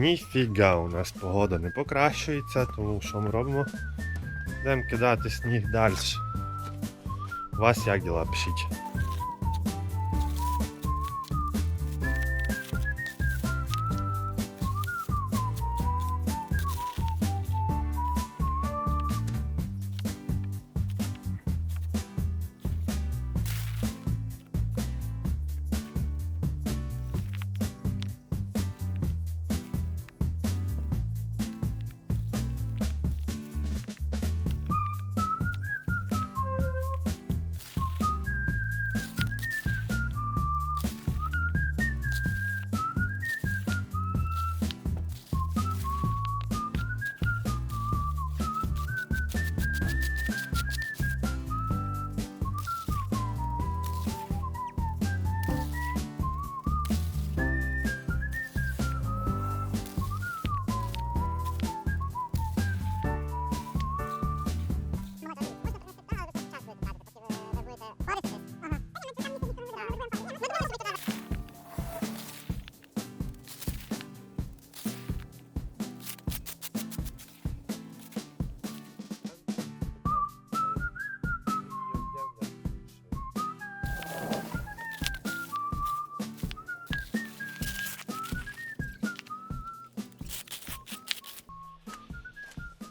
Ніфіга у нас погода не покращується, тому що ми робимо? Будемо кидати сніг далі. У вас як діла пишіть?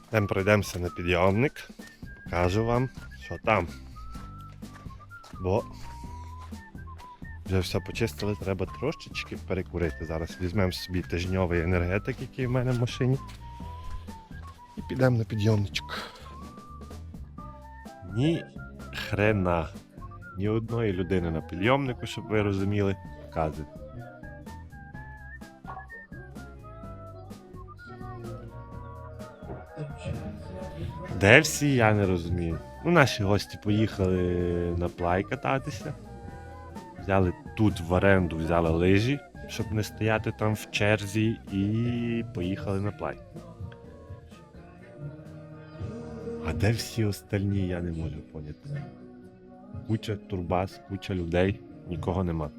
Йдемо пройдемося на підйомник. Покажу вам, що там. Бо вже все почистили, треба трошечки перекурити. Зараз візьмемо собі тижньовий енергетик, який в мене в машині. І підемо на підйомничок. Ні хрена. Ні одної людини на підйомнику, щоб ви розуміли, покази. Де всі, я не розумію. Ну, наші гості поїхали на плай кататися. Взяли тут в оренду, взяли лижі, щоб не стояти там в черзі, і поїхали на плай. А де всі остальні, я не можу поняти. Куча турбаз, куча людей, нікого нема.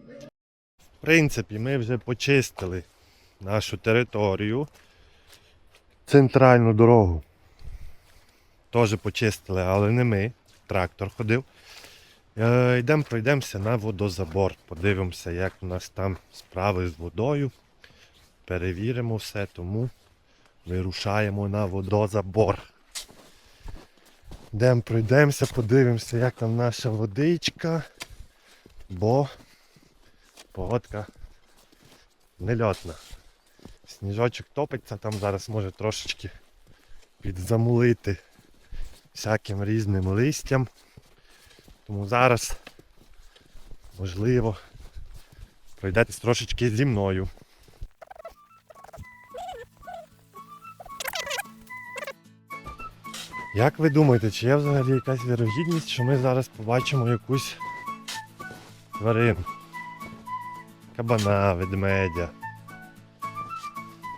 В принципі, ми вже почистили нашу територію, центральну дорогу. Теж почистили, але не ми. Трактор ходив. Е, йдемо пройдемося на водозабор. Подивимося, як у нас там справи з водою. Перевіримо все, тому вирушаємо на водозабор. Йдемо пройдемося, подивимося, як там наша водичка, бо погодка нельотна. Сніжочок топиться, там зараз може трошечки підзамулити всяким різним листям. Тому зараз, можливо, пройдетесь трошечки зі мною. Як ви думаєте, чи є взагалі якась вірогідність, що ми зараз побачимо якусь тварину? Кабана, ведмедя,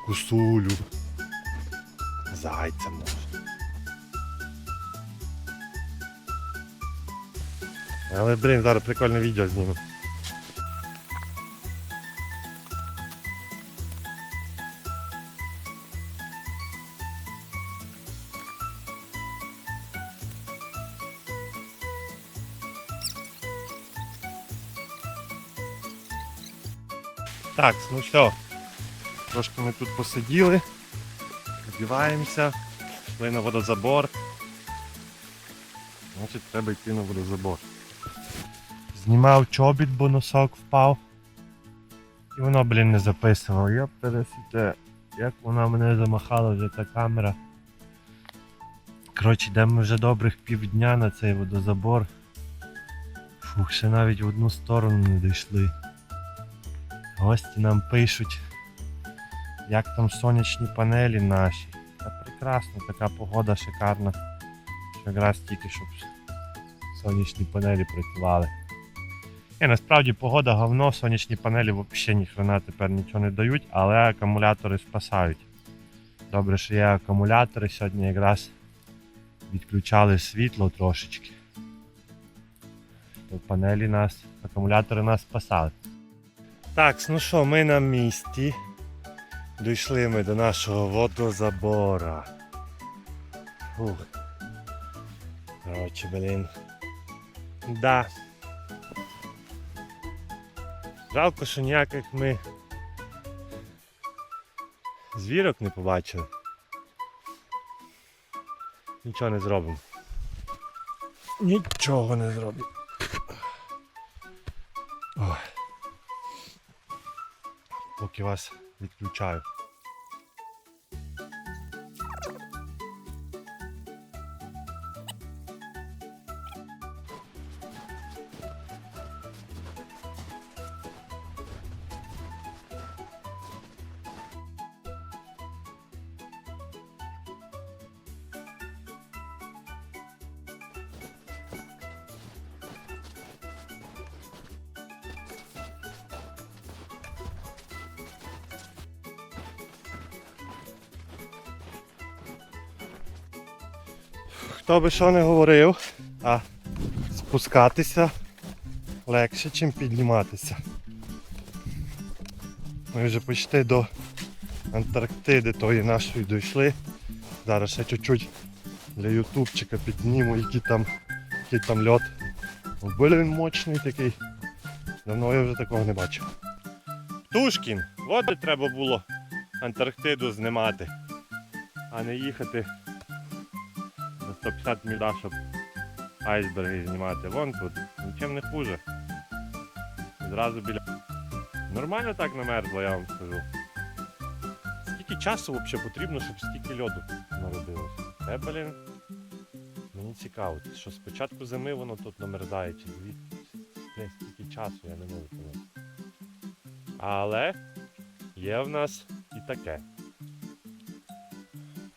кусулю, зайця може. Але, блін, зараз прикольне відео зніму. Так, ну все. Трошки ми тут посиділи, одіваємося, йшли на водозабор. Значить, треба йти на водозабор. Знімав чобіт, бо носок впав. І воно, блін, не записувало. Я пересіте, як вона мене замахала вже та камера. Коротше, йдемо вже добрих півдня на цей водозабор. Фух, ще навіть в одну сторону не дійшли. Гості нам пишуть, як там сонячні панелі наші. Та прекрасно, така погода шикарна. Якраз тільки щоб сонячні панелі працювали. Ні, насправді погода говно, сонячні панелі взагалі ніхрена тепер нічого не дають, але акумулятори спасають. Добре, що є акумулятори, сьогодні якраз відключали світло трошечки. То панелі нас, акумулятори нас спасали. Так, ну що, ми на місці. Дійшли ми до нашого водозабора. Фух. Короче, блін. Да. Жалко, що ніяких ми звірок не побачили. Нічого не зробимо. Нічого не зробимо. Поки вас відключаю. Хто би що не говорив, а спускатися легше, ніж підніматися. Ми вже почти до Антарктиди тої нашої дійшли. Зараз ще чуть-чуть для ютубчика підніму, який там, який там льот. Були він мощний такий. Давно я вже такого не бачив. Птушкін! От треба було Антарктиду знімати, а не їхати 150 міля, щоб айсберги знімати. Вон тут, нічим не хуже. Зразу біля. Нормально так намерзло, я вам скажу. Скільки часу взагалі потрібно, щоб стільки льоду народилось? Це, блін. Мені цікаво, що спочатку зими воно тут намерзає, чи. Блін, стільки часу, я не можу поняти. Але є в нас і таке.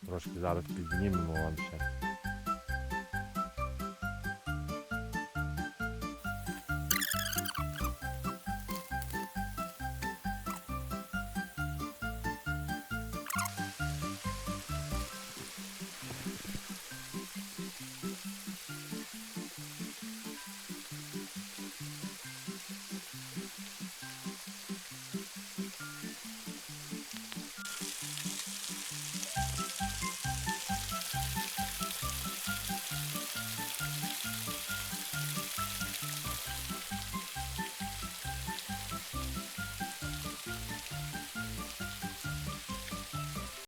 Трошки зараз піднімемо вам ще.